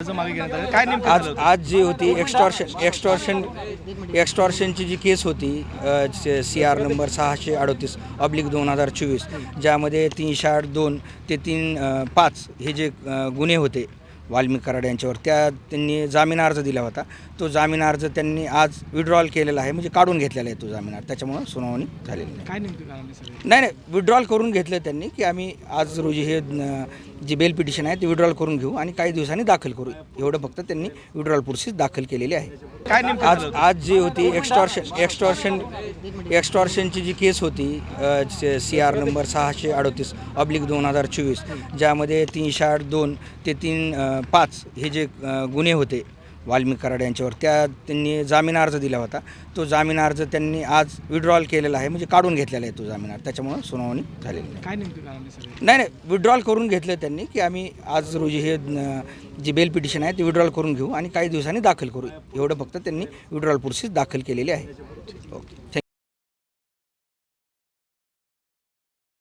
काय आज? आज जी होती एक्स्टॉर्शन एक्स्टॉर्शन एक्स्टॉर्शनची जी केस होती सी आर नंबर सहाशे अडोतीस अब्लिक दोन हजार चोवीस ज्यामध्ये तीनशे आठ दोन ते तीन पाच हे जे गुन्हे होते वाल्मिक कराड यांच्यावर. त्या त्यांनी जामीन अर्ज दिला होता. तो जामीन अर्ज त्यांनी आज विड्रॉल केलेला आहे. म्हणजे काढून घेतलेला आहे तो जामीन अर्ज. त्याच्यामुळं सुनावणी झालेली नाही. काय नेमकं नाही नाही. विड्रॉल करून घेतलं त्यांनी की आम्ही आज रोजी हे जी बेल पिटिशन आहे ते विड्रॉल करून घेऊ आणि काही दिवसांनी दाखल करू. एवढं फक्त त्यांनी विड्रॉल प्रोसेस दाखल केलेली आहे. काय नेमकं आज झालं होतं? आज जी होती एक्स्टॉर्शन एक्स्टॉर्शन एक्स्टॉर्शनची जी केस होती सी आर नंबर सहाशे अडोतीस अब्लिक दोन हजार चोवीस ज्यामध्ये तीनशे आठ दोन ते तीन अ, पाच हे जे अ, गुन्हे होते वाल्मिक कराड यांच्यावर. त्या त्यांनी जामीन अर्ज दिला होता. तो जामीन अर्ज त्यांनी आज विड्रॉल केलेला आहे. म्हणजे काढून घेतलेला आहे तो जामीन अर्ज. त्याच्यामुळं सुनावणी झालेली नाही. काय नेमकं नाही नाही. विड्रॉल करून घेतलं त्यांनी की आम्ही आज रोजी हे जी बेल पिटिशन आहे ते विड्रॉल करून घेऊ आणि काही दिवसांनी दाखल करू. एवढं फक्त त्यांनी विड्रॉल प्रोसेस दाखल केलेली आहे. ओके. थँक्यू